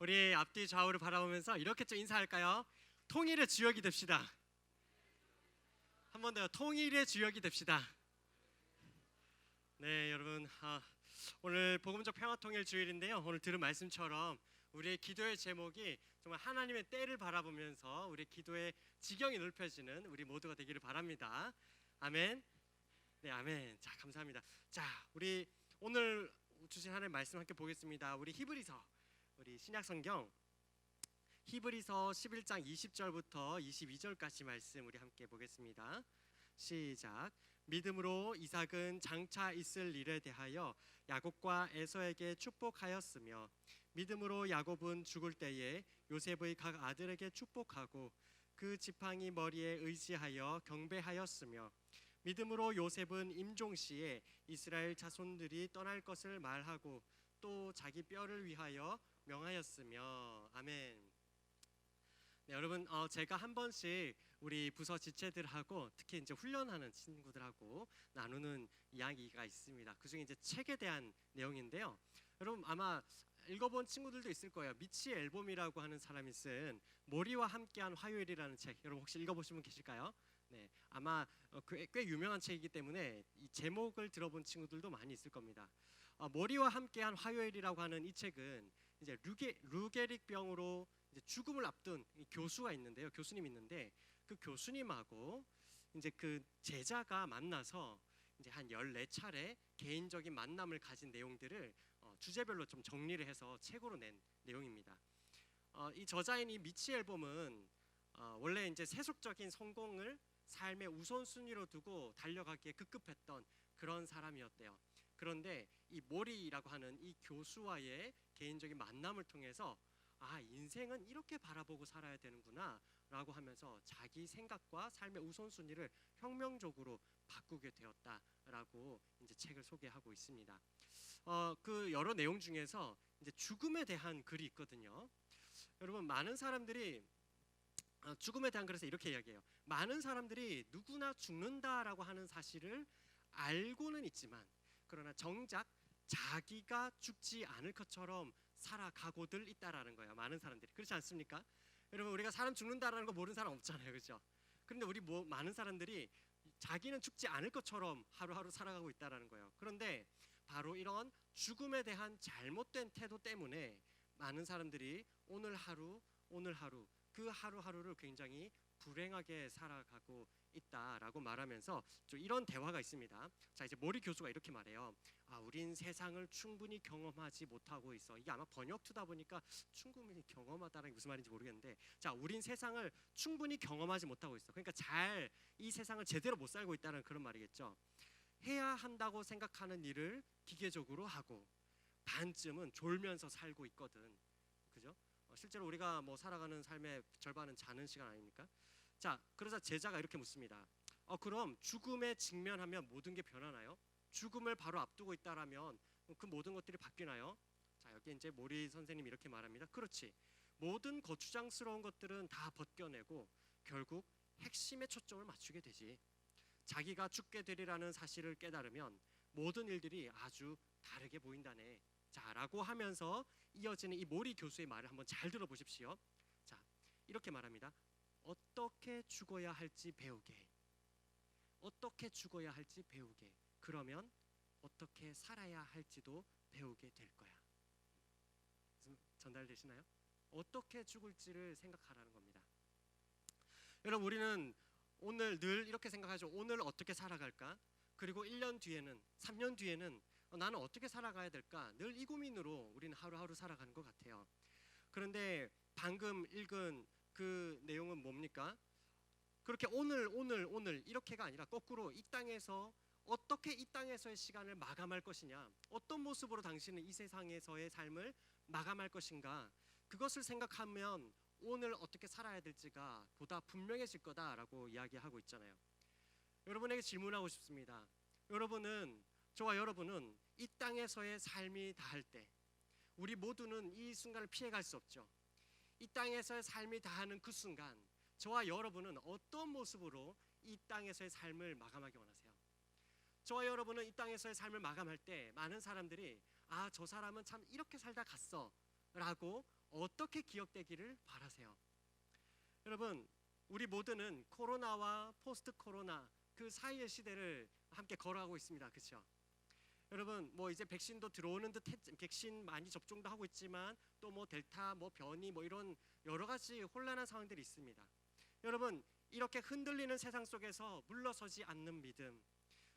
우리 앞뒤 좌우를 바라보면서 이렇게 좀 인사할까요? 통일의 주역이 됩시다. 한 번더 통일의 주역이 됩시다. 네, 여러분 아, 오늘 복음적 평화통일 주일인데요. 오늘 들은 말씀처럼 우리의 기도의 제목이 정말 하나님의 때를 바라보면서 우리 기도의 지경이 넓혀지는 우리 모두가 되기를 바랍니다. 아멘. 네, 아멘. 자, 감사합니다. 자, 우리 오늘 주신 하나님 말씀 함께 보겠습니다. 우리 히브리서 우리 신약 성경 히브리서 11장 20절부터 22절까지 말씀 우리 함께 보겠습니다. 시작. 믿음으로 이삭은 장차 있을 일에 대하여 야곱과 에서에게 축복하였으며 믿음으로 야곱은 죽을 때에 요셉의 각 아들에게 축복하고 그 지팡이 머리에 의지하여 경배하였으며 믿음으로 요셉은 임종 시에 이스라엘 자손들이 떠날 것을 말하고 또 자기 뼈를 위하여 명하였으며 아멘. 네, 여러분 어, 제가 한 번씩 우리 부서 지체들하고 특히 이제 훈련하는 친구들하고 나누는 이야기가 있습니다. 그 중에 이제 책에 대한 내용인데요. 여러분 아마 읽어본 친구들도 있을 거예요. 미치 앨범이라고 하는 사람이 쓴 모리와 함께한 화요일이라는 책. 여러분 혹시 읽어보신 분 계실까요? 네, 아마 어, 꽤, 꽤 유명한 책이기 때문에 이 제목을 들어본 친구들도 많이 있을 겁니다. 어, 모리와 함께한 화요일이라고 하는 이 책은 이제 루게, 루게릭 병으로 이제 죽음을 앞둔 이 교수가 있는데요. 교수님 있는데 그 교수님하고 이제 그 제자가 만나서 이제 한 14차례 개인적인 만남을 가진 내용들을 어, 주제별로 좀 정리를 해서 책으로 낸 내용입니다. 어, 이 저자인 이 미치 앨범은 어, 원래 이제 세속적인 성공을 삶의 우선순위로 두고 달려가기에 급급했던 그런 사람이었대요. 그런데 이 모리라고 하는 이 교수와의 개인적인 만남을 통해서 아 인생은 이렇게 바라보고 살아야 되는구나 라고 하면서 자기 생각과 삶의 우선순위를 혁명적으로 바꾸게 되었다라고 이제 책을 소개하고 있습니다. 어, 그 여러 내용 중에서 이제 죽음에 대한 글이 있거든요. 여러분 많은 사람들이 어, 죽음에 대한 글에서 이렇게 이야기해요. 많은 사람들이 누구나 죽는다라고 하는 사실을 알고는 있지만 그러나 정작 자기가 죽지 않을 것처럼 살아가고들 있다라는 거예요. 많은 사람들이 그렇지 않습니까? 여러분 우리가 사람 죽는다라는 거 모르는 사람 없잖아요, 그렇죠? 그런데 우리 뭐 많은 사람들이 자기는 죽지 않을 것처럼 하루하루 살아가고 있다라는 거예요. 그런데 바로 이런 죽음에 대한 잘못된 태도 때문에 많은 사람들이 오늘 하루 오늘 하루 그 하루하루를 굉장히 불행하게 살아가고 있다라고 말하면서 좀 이런 대화가 있습니다. 자 이제 모리 교수가 이렇게 말해요. 아 우린 세상을 충분히 경험하지 못하고 있어. 이게 아마 번역투다 보니까 충분히 경험하다는 게 무슨 말인지 모르겠는데 자 우린 세상을 충분히 경험하지 못하고 있어. 그러니까 잘 이 세상을 제대로 못 살고 있다는 그런 말이겠죠. 해야 한다고 생각하는 일을 기계적으로 하고 반쯤은 졸면서 살고 있거든. 그죠? 어, 실제로 우리가 뭐 살아가는 삶의 절반은 자는 시간 아닙니까? 자, 그러자 제자가 이렇게 묻습니다. 어, 그럼 죽음에 직면하면 모든 게 변하나요? 죽음을 바로 앞두고 있다라면 그 모든 것들이 바뀌나요? 자, 여기 이제 모리 선생님이 이렇게 말합니다. 그렇지. 모든 거추장스러운 것들은 다 벗겨내고 결국 핵심에 초점을 맞추게 되지. 자기가 죽게 되리라는 사실을 깨달으면 모든 일들이 아주 다르게 보인다네. 자라고 하면서 이어지는 이 모리 교수의 말을 한번 잘 들어보십시오. 자, 이렇게 말합니다. 어떻게 죽어야 할지 배우게. 어떻게 죽어야 할지 배우게. 그러면 어떻게 살아야 할지도 배우게 될 거야. 전달되시나요? 어떻게 죽을지를 생각하라는 겁니다. 여러분 우리는 오늘 늘 이렇게 생각하죠. 오늘 어떻게 살아갈까? 그리고 1년 뒤에는 3년 뒤에는 어, 나는 어떻게 살아가야 될까? 늘 이 고민으로 우리는 하루하루 살아가는 것 같아요. 그런데 방금 읽은 그 내용은 뭡니까? 그렇게 오늘 오늘 오늘 이렇게가 아니라 거꾸로 이 땅에서 어떻게 이 땅에서의 시간을 마감할 것이냐? 어떤 모습으로 당신은 이 세상에서의 삶을 마감할 것인가? 그것을 생각하면 오늘 어떻게 살아야 될지가 보다 분명해질 거다라고 이야기하고 있잖아요. 여러분에게 질문하고 싶습니다. 여러분은 저와 여러분은 이 땅에서의 삶이 다할 때 우리 모두는 이 순간을 피해갈 수 없죠. 이 땅에서의 삶이 다하는 그 순간 저와 여러분은 어떤 모습으로 이 땅에서의 삶을 마감하기 원하세요? 저와 여러분은 이 땅에서의 삶을 마감할 때 많은 사람들이 아 저 사람은 참 이렇게 살다 갔어 라고 어떻게 기억되기를 바라세요? 여러분, 우리 모두는 코로나와 포스트 코로나 그 사이의 시대를 함께 걸어가고 있습니다. 그렇죠? 여러분, 뭐 이제 백신도 들어오는 듯 했, 백신 많이 접종도 하고 있지만 또 뭐 델타, 뭐 변이 뭐 이런 여러 가지 혼란한 상황들이 있습니다. 여러분, 이렇게 흔들리는 세상 속에서 물러서지 않는 믿음,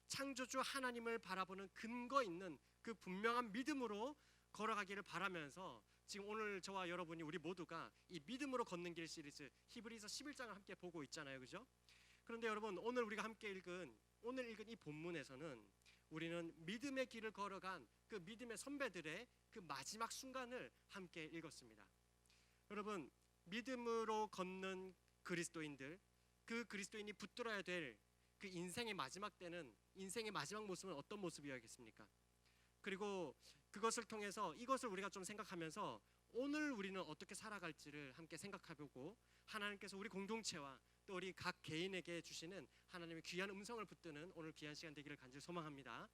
창조주 하나님을 바라보는 근거 있는 그 분명한 믿음으로 걸어가기를 바라면서 지금 오늘 저와 여러분이 우리 모두가 이 믿음으로 걷는 길 시리즈 히브리서 11장을 함께 보고 있잖아요. 그죠? 그런데 여러분 오늘 우리가 함께 읽은 오늘 읽은 이 본문에서는 우리는 믿음의 길을 걸어간 그 믿음의 선배들의 그 마지막 순간을 함께 읽었습니다. 여러분 믿음으로 걷는 그리스도인들 그 그리스도인이 붙들어야 될 그 인생의 마지막 때는 인생의 마지막 모습은 어떤 모습이어야겠습니까? 그리고 그것을 통해서 이것을 우리가 좀 생각하면서 오늘 우리는 어떻게 살아갈지를 함께 생각해보고 하나님께서 우리 공동체와 또 우리 각 개인에게 주시는 하나님의 귀한 음성을 붙드는 오늘 귀한 시간 되기를 간절히 소망합니다.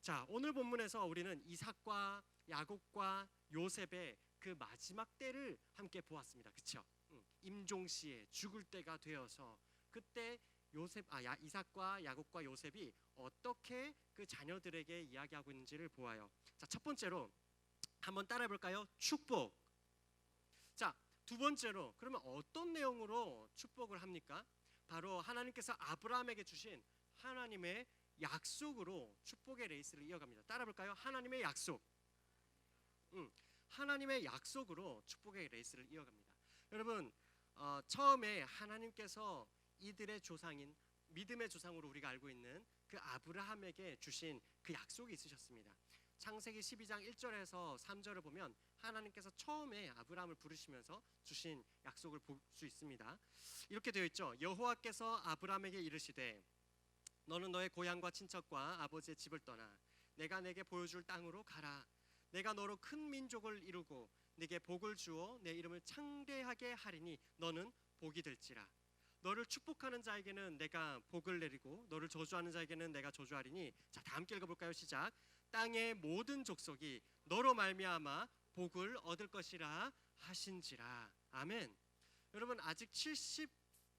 자, 오늘 본문에서 우리는 이삭과 야곱과 요셉의 그 마지막 때를 함께 보았습니다. 그렇죠? 임종시에 죽을 때가 되어서 그때 요셉 아 야, 이삭과 야곱과 요셉이 어떻게 그 자녀들에게 이야기하고 있는지를 보아요. 자, 첫 번째로 한번 따라해 볼까요? 축복. 자, 두 번째로 그러면 어떤 내용으로 축복을 합니까? 바로 하나님께서 아브라함에게 주신 하나님의 약속으로 축복의 레이스를 이어갑니다. 따라 볼까요? 하나님의 약속. 음, 하나님의 약속으로 축복의 레이스를 이어갑니다. 여러분, 어, 처음에 하나님께서 이들의 조상인 믿음의 조상으로 우리가 알고 있는 그 아브라함에게 주신 그 약속이 있으셨습니다. 창세기 12장 1절에서 3절을 보면 하나님께서 처음에 아브라함을 부르시면서 주신 약속을 볼 수 있습니다. 이렇게 되어 있죠. 여호와께서 아브라함에게 이르시되 너는 너의 고향과 친척과 아버지의 집을 떠나 내가 내게 보여줄 땅으로 가라. 내가 너로 큰 민족을 이루고 내게 복을 주어 내 이름을 창대하게 하리니 너는 복이 될지라. 너를 축복하는 자에게는 내가 복을 내리고 너를 저주하는 자에게는 내가 저주하리니 자, 다 함께 읽어 볼까요? 시작. 땅의 모든 족속이 너로 말미암아 복을 얻을 것이라 하신지라. 아멘. 여러분 아직 70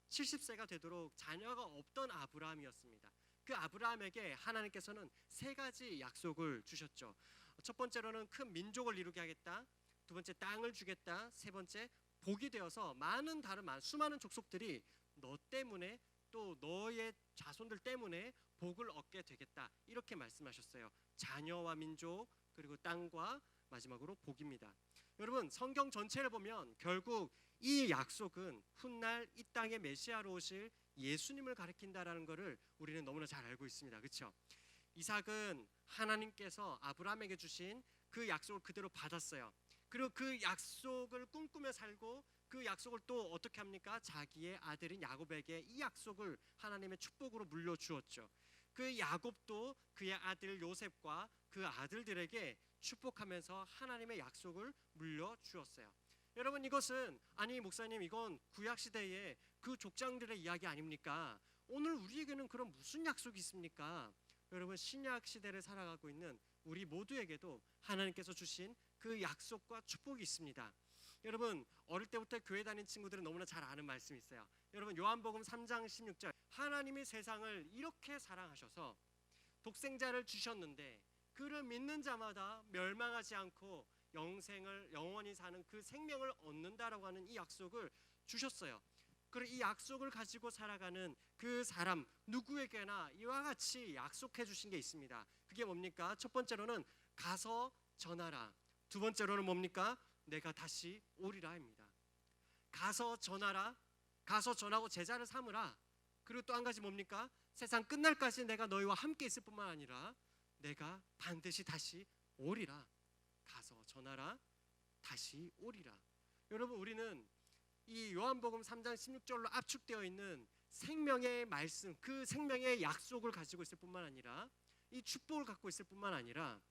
70세가 되도록 자녀가 없던 아브라함이었습니다. 그 아브라함에게 하나님께서는 세 가지 약속을 주셨죠. 첫 번째로는 큰 민족을 이루게 하겠다. 두 번째 땅을 주겠다. 세 번째 복이 되어서 많은 다른 많은 수많은 족속들이 너 때문에 또 너의 자손들 때문에 복을 얻게 되겠다. 이렇게 말씀하셨어요. 자녀와 민족 그리고 땅과 마지막으로 복입니다. 여러분 성경 전체를 보면 결국 이 약속은 훗날 이 땅에 메시아로 오실 예수님을 가리킨다라는 것을 우리는 너무나 잘 알고 있습니다. 그렇죠? 이삭은 하나님께서 아브라함에게 주신 그 약속을 그대로 받았어요. 그리고 그 약속을 꿈꾸며 살고 그 약속을 또 어떻게 합니까? 자기의 아들인 야곱에게 이 약속을 하나님의 축복으로 물려 주었죠. 그 야곱도 그의 아들 요셉과 그 아들들에게 축복하면서 하나님의 약속을 물려 주었어요. 여러분 이것은 아니 목사님 이건 구약 시대의 그 족장들의 이야기 아닙니까? 오늘 우리에게는 그런 무슨 약속이 있습니까? 여러분 신약 시대를 살아가고 있는 우리 모두에게도 하나님께서 주신 그 약속과 축복이 있습니다. 여러분 어릴 때부터 교회 다닌 친구들은 너무나 잘 아는 말씀이 있어요. 여러분 요한복음 3장 16절 하나님이 세상을 이렇게 사랑하셔서 독생자를 주셨는데 그를 믿는 자마다 멸망하지 않고 영생을 영원히 사는 그 생명을 얻는다라고 하는 이 약속을 주셨어요. 그리고 이 약속을 가지고 살아가는 그 사람 누구에게나 이와 같이 약속해 주신 게 있습니다. 그게 뭡니까? 첫 번째로는 가서 전하라. 두 번째로는 뭡니까? 내가 다시 오리라입니다. 가서 전하라. 가서 전하고 제자를 삼으라. 그리고 또 한 가지 뭡니까? 세상 끝날까지 내가 너희와 함께 있을 뿐만 아니라 내가 반드시 다시 오리라. 가서 전하라. 다시 오리라. 여러분 우리는 이 요한복음 3장 16절로 압축되어 있는 생명의 말씀, 그 생명의 약속을 가지고 있을 뿐만 아니라 이 축복을 갖고 있을 뿐만 아니라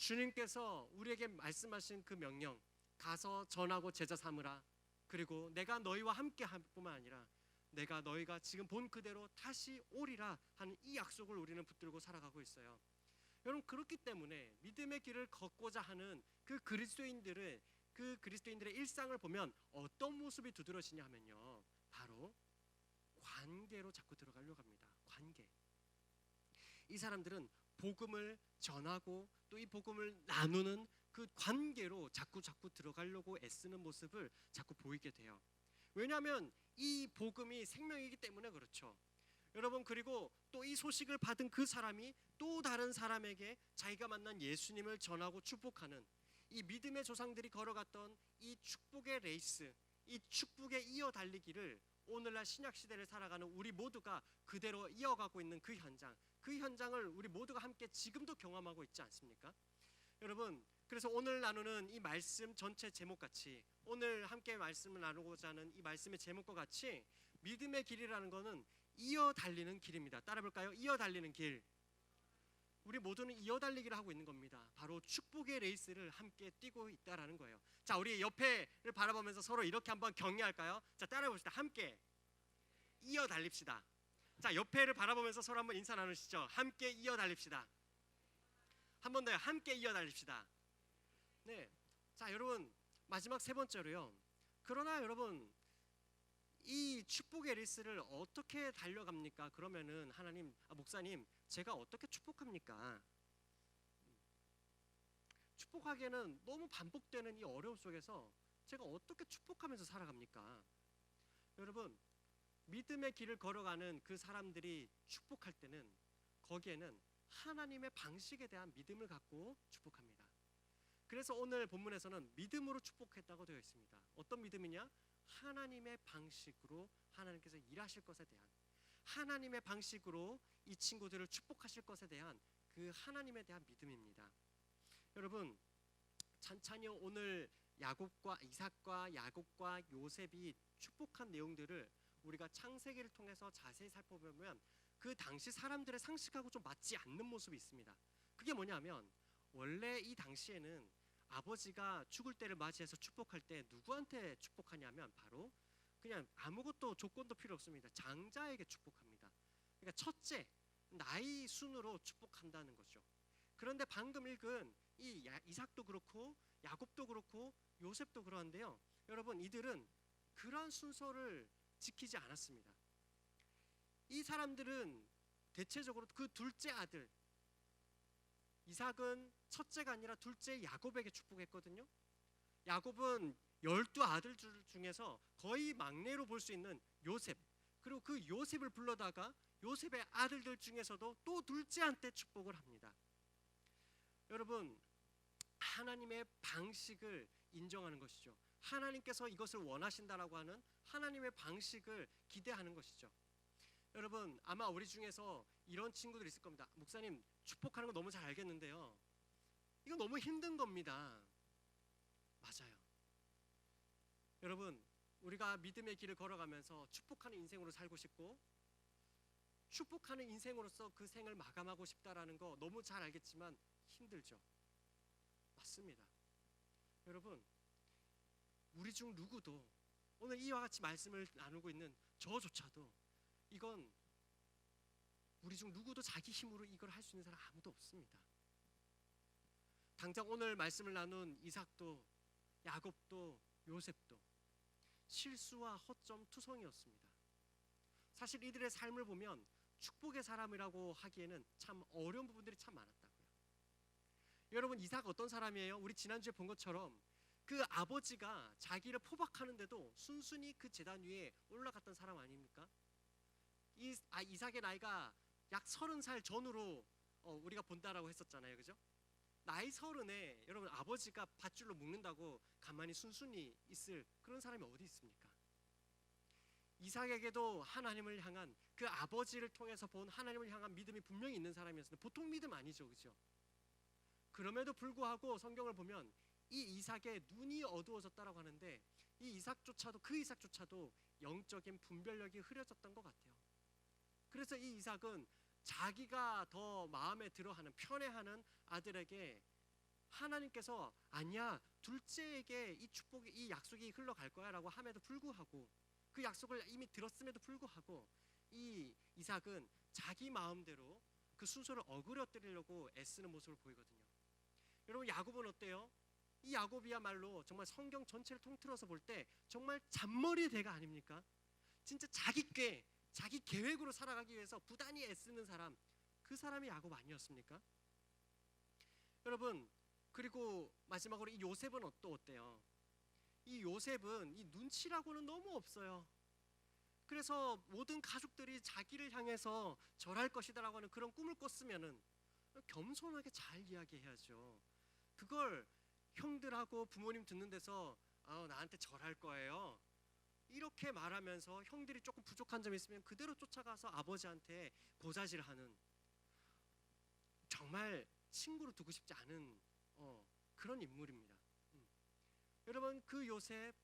주님께서 우리에게 말씀하신 그 명령 가서 전하고 제자 삼으라. 그리고 내가 너희와 함께 할 뿐만 아니라 내가 너희가 지금 본 그대로 다시 오리라 하는 이 약속을 우리는 붙들고 살아가고 있어요. 여러분 그렇기 때문에 믿음의 길을 걷고자 하는 그 그리스도인들의 그 그리스도인들의 일상을 보면 어떤 모습이 두드러지냐 하면요. 바로 관계로 자꾸 들어가려고 합니다. 관계. 이 사람들은 복음을 전하고 또 이 복음을 나누는 그 관계로 자꾸 자꾸 들어가려고 애쓰는 모습을 자꾸 보이게 돼요. 왜냐하면 이 복음이 생명이기 때문에 그렇죠. 여러분 그리고 또 이 소식을 받은 그 사람이 또 다른 사람에게 자기가 만난 예수님을 전하고 축복하는 이 믿음의 조상들이 걸어갔던 이 축복의 레이스, 이 축복의 이어 달리기를 오늘날 신약 시대를 살아가는 우리 모두가 그대로 이어가고 있는 그 현장, 그 현장을 우리 모두가 함께 지금도 경험하고 있지 않습니까? 여러분, 그래서 오늘 나누는 이 말씀 전체 제목 같이 오늘 함께 말씀을 나누고자 하는 이 말씀의 제목과 같이 믿음의 길이라는 것은 이어 달리는 길입니다. 따라 볼까요? 이어 달리는 길. 우리 모두는 이어 달리기를 하고 있는 겁니다. 바로 축복의 레이스를 함께 뛰고 있다라는 거예요. 자, 우리 옆에를 바라보면서 서로 이렇게 한번 격려할까요? 자, 따라해 봅시다. 함께 이어 달립시다. 자, 옆에를 바라보면서 서로 한번 인사 나누시죠. 함께 이어 달립시다. 한 번 더요. 함께 이어 달립시다. 네. 자, 여러분 마지막 세 번째로요. 그러나 여러분 이 축복의 레이스를 어떻게 달려갑니까? 그러면은 하나님, 아, 목사님, 제가 어떻게 축복합니까? 축복하기에는 너무 반복되는 이 어려움 속에서 제가 어떻게 축복하면서 살아갑니까? 여러분, 믿음의 길을 걸어가는 그 사람들이 축복할 때는 거기에는 하나님의 방식에 대한 믿음을 갖고 축복합니다. 그래서 오늘 본문에서는 믿음으로 축복했다고 되어 있습니다. 어떤 믿음이냐? 하나님의 방식으로 하나님께서 일하실 것에 대한 하나님의 방식으로 이 친구들을 축복하실 것에 대한 그 하나님에 대한 믿음입니다. 여러분 찬찬히 오늘 야곱과 이삭과 야곱과 요셉이 축복한 내용들을 우리가 창세기를 통해서 자세히 살펴보면 그 당시 사람들의 상식하고 좀 맞지 않는 모습이 있습니다. 그게 뭐냐면 원래 이 당시에는 아버지가 죽을 때를 맞이해서 축복할 때 누구한테 축복하냐면 바로 그냥 아무것도 조건도 필요 없습니다. 장자에게 축복합니다. 그러니까 첫째 나이 순으로 축복한다는 거죠. 그런데 방금 읽은 이 야- 이삭도 그렇고 야곱도 그렇고 요셉도 그러한데요. 여러분 이들은 그러한 순서를 지키지 않았습니다. 이 사람들은 대체적으로 그 둘째 아들 이삭은 첫째가 아니라 둘째 야곱에게 축복했거든요. 야곱은 열두 아들 줄 중에서 거의 막내로 볼 수 있는 요셉 그리고 그 요셉을 불러다가 요셉의 아들들 중에서도 또 둘째한테 축복을 합니다. 여러분 하나님의 방식을 인정하는 것이죠. 하나님께서 이것을 원하신다라고 하는 하나님의 방식을 기대하는 것이죠. 여러분 아마 우리 중에서 이런 친구들 있을 겁니다. 목사님 축복하는 거 너무 잘 알겠는데요. 이거 너무 힘든 겁니다. 맞아요. 여러분 우리가 믿음의 길을 걸어가면서 축복하는 인생으로 살고 싶고 축복하는 인생으로서 그 생을 마감하고 싶다라는 거 너무 잘 알겠지만 힘들죠. 맞습니다. 여러분 우리 중 누구도 오늘 이와 같이 말씀을 나누고 있는 저조차도 이건 우리 중 누구도 자기 힘으로 이걸 할 수 있는 사람 아무도 없습니다. 당장 오늘 말씀을 나눈 이삭도 야곱도 요셉도 실수와 허점 투성이었습니다. 사실 이들의 삶을 보면 축복의 사람이라고 하기에는 참 어려운 부분들이 참 많았다고요. 여러분 이삭 어떤 사람이에요? 우리 지난주에 본 것처럼 그 아버지가 자기를 포박하는데도 순순히 그 재단 위에 올라갔던 사람 아닙니까? 이 아, 이삭의 나이가 약 서른 살 전후로 어, 우리가 본다라고 했었잖아요, 그죠? 나이 서른에 여러분 아버지가 밧줄로 묶는다고 가만히 순순히 있을 그런 사람이 어디 있습니까? 이삭에게도 하나님을 향한 그 아버지를 통해서 본 하나님을 향한 믿음이 분명히 있는 사람이었는데 보통 믿음 아니죠, 그죠? 그럼에도 불구하고 성경을 보면 이 이삭의 눈이 어두워졌다라고 하는데 이 이삭조차도 그 이삭조차도 영적인 분별력이 흐려졌던 것 같아요. 그래서 이 이삭은 자기가 더 마음에 들어하는 편애하는 아들에게 하나님께서 아니야 둘째에게 이 축복이 이 약속이 흘러갈 거야라고 함에도 불구하고 그 약속을 이미 들었음에도 불구하고 이 이삭은 자기 마음대로 그 순서를 어그러뜨리려고 애쓰는 모습을 보이거든요. 여러분 야곱은 어때요? 이 야곱이야말로 정말 성경 전체를 통틀어서 볼 때 정말 잔머리 대가 아닙니까? 진짜 자기 꾀, 자기 계획으로 살아가기 위해서 부단히 애쓰는 사람, 그 사람이 야곱 아니었습니까? 여러분 그리고 마지막으로 이 요셉은 어- 또 어때요? 이 요셉은 이 눈치라고는 너무 없어요. 그래서 모든 가족들이 자기를 향해서 절할 것이다라고 하는 그런 꿈을 꿨으면은 겸손하게 잘 이야기해야죠. 그걸 형들하고 부모님 듣는 데서 아, 나한테 절할 거예요. 이렇게 말하면서 형들이 조금 부족한 점이 있으면 그대로 쫓아가서 아버지한테 고자질하는 정말 친구로 두고 싶지 않은 어, 그런 인물입니다. 음. 여러분 그 요셉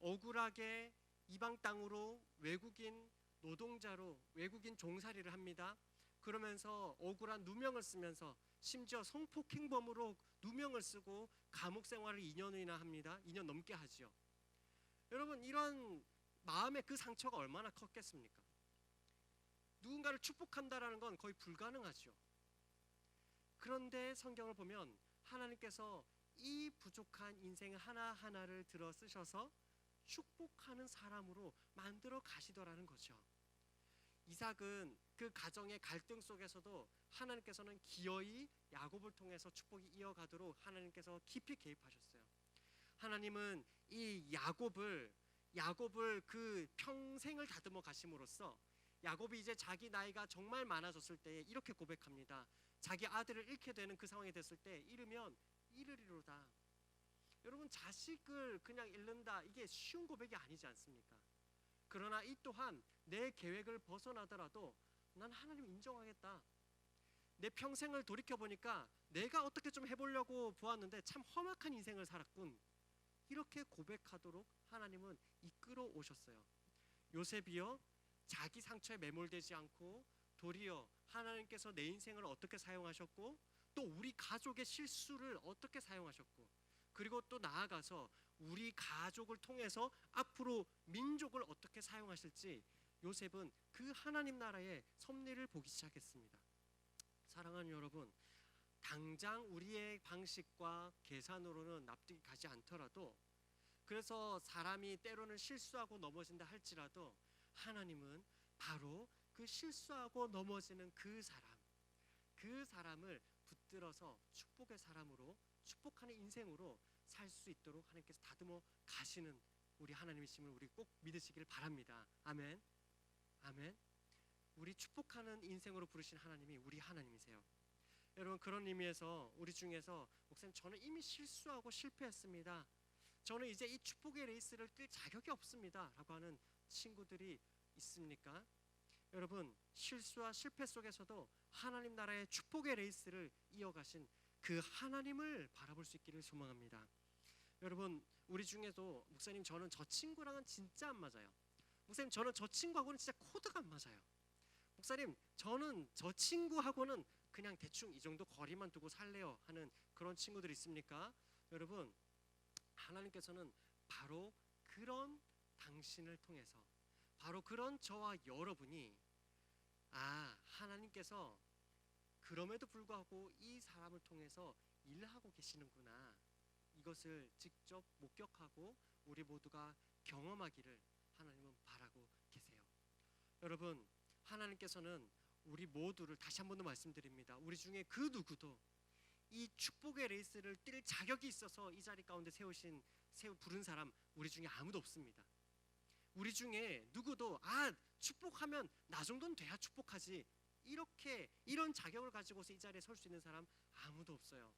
억울하게 이방 땅으로 외국인 노동자로 외국인 종살이를 합니다. 그러면서 억울한 누명을 쓰면서 심지어 성폭행범으로 누명을 쓰고 감옥 생활을 2년이나 합니다. 2년 넘게 하지요. 여러분 이런 마음의 그 상처가 얼마나 컸겠습니까? 누군가를 축복한다라는 건 거의 불가능하죠. 그런데 성경을 보면 하나님께서 이 부족한 인생 하나하나를 들어 쓰셔서 축복하는 사람으로 만들어 가시더라는 거죠. 이삭은 그 가정의 갈등 속에서도 하나님께서는 기어이 야곱을 통해서 축복이 이어가도록 하나님께서 깊이 개입하셨어요. 하나님은 이 야곱을 야곱을 그 평생을 다듬어 가심으로써 야곱이 이제 자기 나이가 정말 많아졌을 때 이렇게 고백합니다. 자기 아들을 잃게 되는 그 상황이 됐을 때 잃으면 잃으리로다. 여러분 자식을 그냥 잃는다 이게 쉬운 고백이 아니지 않습니까? 그러나 이 또한 내 계획을 벗어나더라도 난 하나님 인정하겠다. 내 평생을 돌이켜 보니까 내가 어떻게 좀 해보려고 보았는데 참 험악한 인생을 살았군. 이렇게 고백하도록 하나님은 이끌어 오셨어요. 요셉이요 자기 상처에 매몰되지 않고 도리어 하나님께서 내 인생을 어떻게 사용하셨고 또 우리 가족의 실수를 어떻게 사용하셨고 그리고 또 나아가서 우리 가족을 통해서 앞으로 민족을 어떻게 사용하실지 요셉은 그 하나님 나라의 섭리를 보기 시작했습니다. 사랑하는 여러분, 당장 우리의 방식과 계산으로는 납득이 가지 않더라도 그래서 사람이 때로는 실수하고 넘어진다 할지라도 하나님은 바로 그 실수하고 넘어지는 그 사람, 그 사람을 붙들어서 축복의 사람으로 축복하는 인생으로 살 수 있도록 하나님께서 다듬어 가시는 우리 하나님이심을 우리 꼭 믿으시기를 바랍니다. 아멘. 아멘. 우리 축복하는 인생으로 부르신 하나님이 우리 하나님이세요. 여러분 그런 의미에서 우리 중에서 목사님 저는 이미 실수하고 실패했습니다. 저는 이제 이 축복의 레이스를 뛸 자격이 없습니다라고 하는 친구들이 있습니까? 여러분 실수와 실패 속에서도 하나님 나라의 축복의 레이스를 이어가신 그 하나님을 바라볼 수 있기를 소망합니다. 여러분 우리 중에도 목사님 저는 저 친구랑은 진짜 안 맞아요. 목사님 저는 저 친구하고는 진짜 코드가 안 맞아요. 목사님 저는 저 친구하고는 그냥 대충 이 정도 거리만 두고 살래요 하는 그런 친구들 있습니까? 여러분 하나님께서는 바로 그런 당신을 통해서 바로 그런 저와 여러분이 아 하나님께서 그럼에도 불구하고 이 사람을 통해서 일하고 계시는구나 이것을 직접 목격하고 우리 모두가 경험하기를 하나님은 바라고 계세요. 여러분 하나님께서는 우리 모두를 다시 한 번 더 말씀드립니다. 우리 중에 그 누구도 이 축복의 레이스를 뛸 자격이 있어서 이 자리 가운데 세우신 세우 부른 사람 우리 중에 아무도 없습니다. 우리 중에 누구도 아 축복하면 나 정도는 돼야 축복하지 이렇게 이런 자격을 가지고서 이 자리에 설 수 있는 사람 아무도 없어요.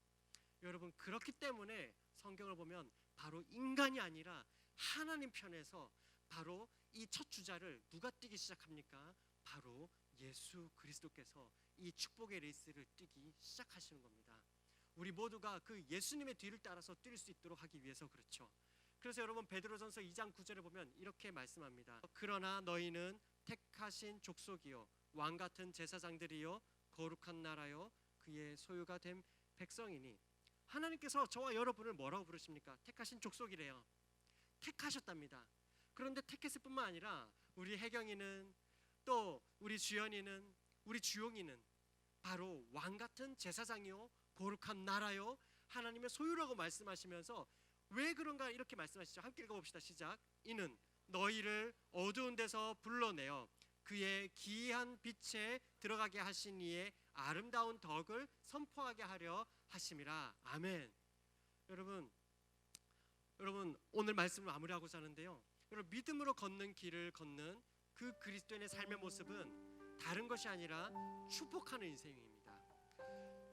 여러분 그렇기 때문에 성경을 보면 바로 인간이 아니라 하나님 편에서 바로 이 첫 주자를 누가 뛰기 시작합니까? 바로 예수 그리스도께서 이 축복의 레이스를 뛰기 시작하시는 겁니다. 우리 모두가 그 예수님의 뒤를 따라서 뛸 수 있도록 하기 위해서 그렇죠. 그래서 여러분 베드로전서 2장 9절에 보면 이렇게 말씀합니다. 그러나 너희는 택하신 족속이요 왕 같은 제사장들이요 거룩한 나라요 그의 소유가 된 백성이니 하나님께서 저와 여러분을 뭐라고 부르십니까? 택하신 족속이래요. 택하셨답니다. 그런데 택했을 뿐만 아니라 우리 혜경이는 또 우리 주연이는 우리 주용이는 바로 왕 같은 제사장이요 거룩한 나라요 하나님의 소유라고 말씀하시면서 왜 그런가 이렇게 말씀하시죠. 함께 읽어봅시다. 시작. 이는 너희를 어두운 데서 불러내어 그의 기이한 빛에 들어가게 하신 이의 아름다운 덕을 선포하게 하려 하심이라. 아멘. 여러분, 여러분 오늘 말씀을 마무리하고자 하는데요. 여러분 믿음으로 걷는 길을 걷는 그 그리스도인의 삶의 모습은 다른 것이 아니라 축복하는 인생입니다.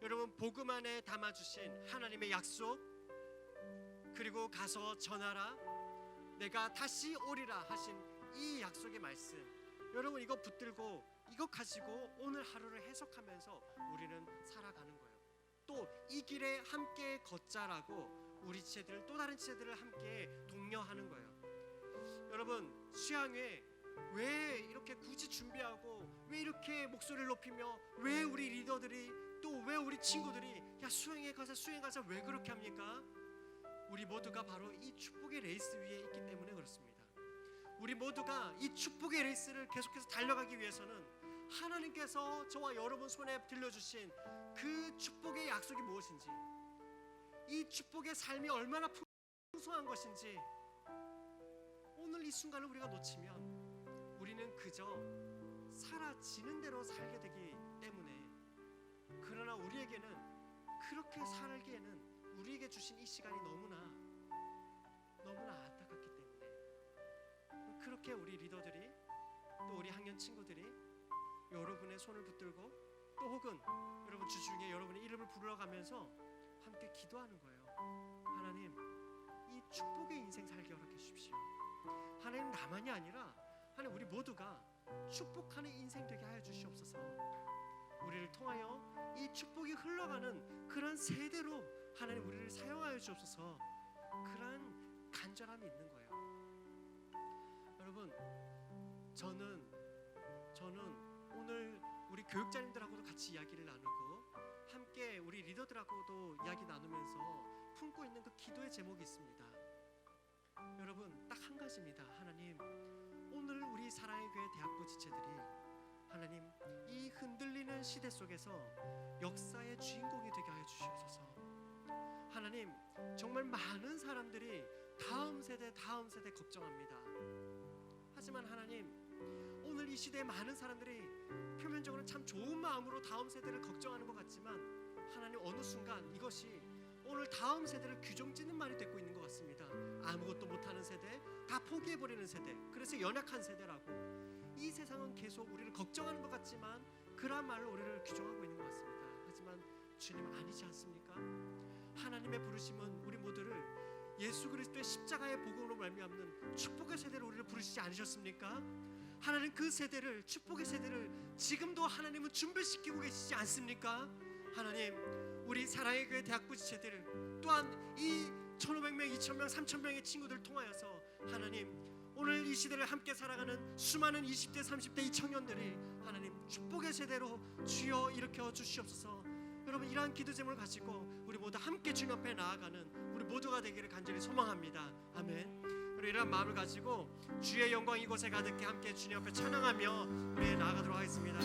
여러분 복음 안에 담아 주신 하나님의 약속 그리고 가서 전하라 내가 다시 오리라 하신 이 약속의 말씀 여러분 이거 붙들고 이거 가지고 오늘 하루를 해석하면서 우리는 살아가는 거예요. 또 이 길에 함께 걷자라고 우리 지체들 또 다른 지체들을 함께 독려하는 거예요. 여러분 수양회 왜 이렇게 굳이 준비하고 왜 이렇게 목소리를 높이며 왜 우리 리더들이 또 왜 우리 친구들이 야 수행에 가자 수행 가자 왜 그렇게 합니까? 우리 모두가 바로 이 축복의 레이스 위에 있기 때문에 그렇습니다. 우리 모두가 이 축복의 레이스를 계속해서 달려가기 위해서는 하나님께서 저와 여러분 손에 들려주신 그 축복의 약속이 무엇인지 이 축복의 삶이 얼마나 풍성한 것인지 이 순간을 우리가 놓치면 우리는 그저 사라지는 대로 살게 되기 때문에 그러나 우리에게는 그렇게 살기에는 우리에게 주신 이 시간이 너무나 너무나 안타깝기 때문에 그렇게 우리 리더들이 또 우리 학년 친구들이 여러분의 손을 붙들고 또 혹은 여러분 주중에 여러분의 이름을 불러가면서 함께 기도하는 거예요. 하나님 이 축복의 인생 살게 허락해 주십시오. 하나님 나만이 아니라 하나님 우리 모두가 축복하는 인생 되게 하여 주시옵소서. 우리를 통하여 이 축복이 흘러가는 그런 세대로 하나님 우리를 사용하여 주옵소서. 그런 간절함이 있는 거예요. 여러분 저는 저는 오늘 우리 교육자님들하고도 같이 이야기를 나누고 함께 우리 리더들하고도 이야기 나누면서 품고 있는 그 기도의 제목이 있습니다. 여러분 딱 한 가지입니다. 하나님 오늘 우리 사랑의 교회 대학부 지체들이 하나님 이 흔들리는 시대 속에서 역사의 주인공이 되게 하여 주시옵소서. 하나님 정말 많은 사람들이 다음 세대 다음 세대 걱정합니다. 하지만 하나님 오늘 이 시대에 많은 사람들이 표면적으로 참 좋은 마음으로 다음 세대를 걱정하는 것 같지만 하나님 어느 순간 이것이 오늘 다음 세대를 규정짓는 말이 되고 있는 것 같습니다. 아무것도 못하는 세대, 다 포기해버리는 세대, 그래서 연약한 세대라고 이 세상은 계속 우리를 걱정하는 것 같지만 그런 말로 우리를 규정하고 있는 것 같습니다. 하지만 주님 아니지 않습니까? 하나님의 부르심은 우리 모두를 예수 그리스도의 십자가의 복음으로 말미암는 축복의 세대로 우리를 부르시지 않으셨습니까? 하나님 그 세대를 축복의 세대를 지금도 하나님은 준비시키고 계시지 않습니까? 하나님 우리 사랑의 교회 대학부 지체들 또한 이 1,500명, 2,000명, 3,000명의 친구들 통하여서 하나님 오늘 이 시대를 함께 살아가는 수많은 20대, 30대 이 청년들이 하나님 축복의 세대로 주여 일으켜 주시옵소서. 여러분 이러한 기도 제목을 가지고 우리 모두 함께 주님 앞에 나아가는 우리 모두가 되기를 간절히 소망합니다. 아멘. 우리 이런 마음을 가지고 주의 영광 이곳에 가득히 함께 주님 앞에 찬양하며 우리 나아가도록 하겠습니다.